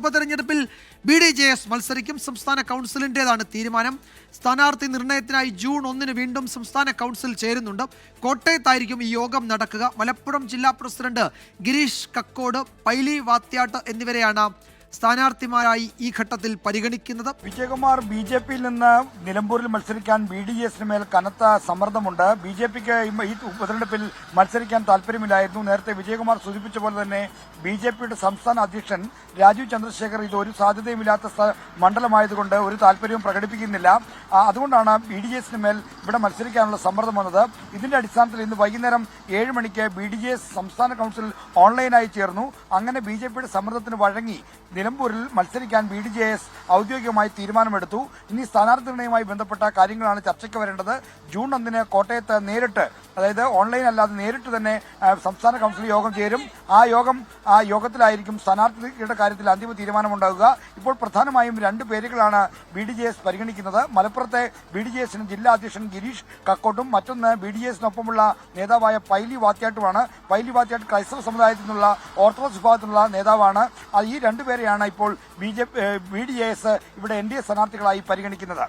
ഉപതെരഞ്ഞെടുപ്പിൽ B D J S മത്സരിക്കും. സംസ്ഥാന കൗൺസിലിന്റേതാണ് തീരുമാനം. സ്ഥാനാർത്ഥി നിർണയത്തിനായി ജൂൺ ഒന്നിന് വീണ്ടും സംസ്ഥാന കൗൺസിൽ ചേരുന്നുണ്ട്. കോട്ടയത്തായിരിക്കും ഈ യോഗം നടക്കുക. മലപ്പുറം ജില്ലാ പ്രസിഡന്റ് ഗിരീഷ് കക്കോട് പൈലി വാത്യാട്ട് എന്നിവരെയാണ് സ്ഥാനാർത്ഥിമാരായി ഈ ഘട്ടത്തിൽ പരിഗണിക്കുന്നത് വിജയകുമാർ ബി ജെ പിയിൽ നിന്ന് നിലമ്പൂരിൽ മത്സരിക്കാൻ ബി ഡി എസിന് മേൽ കനത്ത സമ്മർദ്ദമുണ്ട്. ബി ജെ പിക്ക് ഈ ഉപതെരഞ്ഞെടുപ്പിൽ മത്സരിക്കാൻ താല്പര്യമില്ലായിരുന്നു. നേരത്തെ വിജയകുമാർ സൂചിപ്പിച്ച പോലെ തന്നെ ബി ജെ പിയുടെ സംസ്ഥാന അധ്യക്ഷൻ രാജീവ് ചന്ദ്രശേഖർ ഇത് ഒരു സാധ്യതയുമില്ലാത്ത മണ്ഡലമായതുകൊണ്ട് ഒരു താല്പര്യവും പ്രകടിപ്പിക്കുന്നില്ല. അതുകൊണ്ടാണ് ബി ഡി എസിന് മേൽ ഇവിടെ മത്സരിക്കാനുള്ള സമ്മർദ്ദം വന്നത്. ഇതിന്റെ അടിസ്ഥാനത്തിൽ ഇന്ന് വൈകുന്നേരം ഏഴ് മണിക്ക് ബി ഡി എസ് സംസ്ഥാന കൌൺസിൽ ഓൺലൈനായി ചേർന്നു. അങ്ങനെ ബി ജെ പിയുടെ സമ്മർദ്ദത്തിന് വഴങ്ങി നിലമ്പൂരിൽ മത്സരിക്കാൻ ബി ഡി ജെ എസ് ഔദ്യോഗികമായി തീരുമാനമെടുത്തു. ഇനി സ്ഥാനാർത്ഥി നിർണയവുമായി ബന്ധപ്പെട്ട കാര്യങ്ങളാണ് ചർച്ചയ്ക്ക് വരേണ്ടത്. ജൂൺ ഒന്നിന് കോട്ടയത്ത് നേരിട്ട് അതായത് ഓൺലൈൻ അല്ലാതെ നേരിട്ട് തന്നെ സംസ്ഥാന കൗൺസിൽ യോഗം ചേരും. ആ യോഗം ആ യോഗത്തിലായിരിക്കും സ്ഥാനാർത്ഥിയുടെ കാര്യത്തിൽ അന്തിമ തീരുമാനമുണ്ടാകുക ഇപ്പോൾ പ്രധാനമായും രണ്ട് പേരുകളാണ് ബി ഡി ജെ എസ് പരിഗണിക്കുന്നത്. മലപ്പുറത്തെ ബി ഡി ജെ എസിന് ജില്ലാ അധ്യക്ഷൻ ഗിരീഷ് കക്കോട്ടും മറ്റൊന്ന് ബി ഡി എസിനൊപ്പമുള്ള നേതാവായ പൈലി വാത്യാട്ടുമാണ്. പൈലി വാത്യാട്ട് ക്രൈസ്തവ സമുദായത്തിൽ നിന്നുള്ള ഓർത്തഡോക്സ് വിഭാഗത്തിലുള്ള നേതാവാണ്. ഈ രണ്ടുപേരെയാണ് ഇപ്പോൾ B J B D A S ഇവിടെ എൻ ഡി എ സ്ഥാനാർത്ഥികളായി പരിഗണിക്കുന്നത്.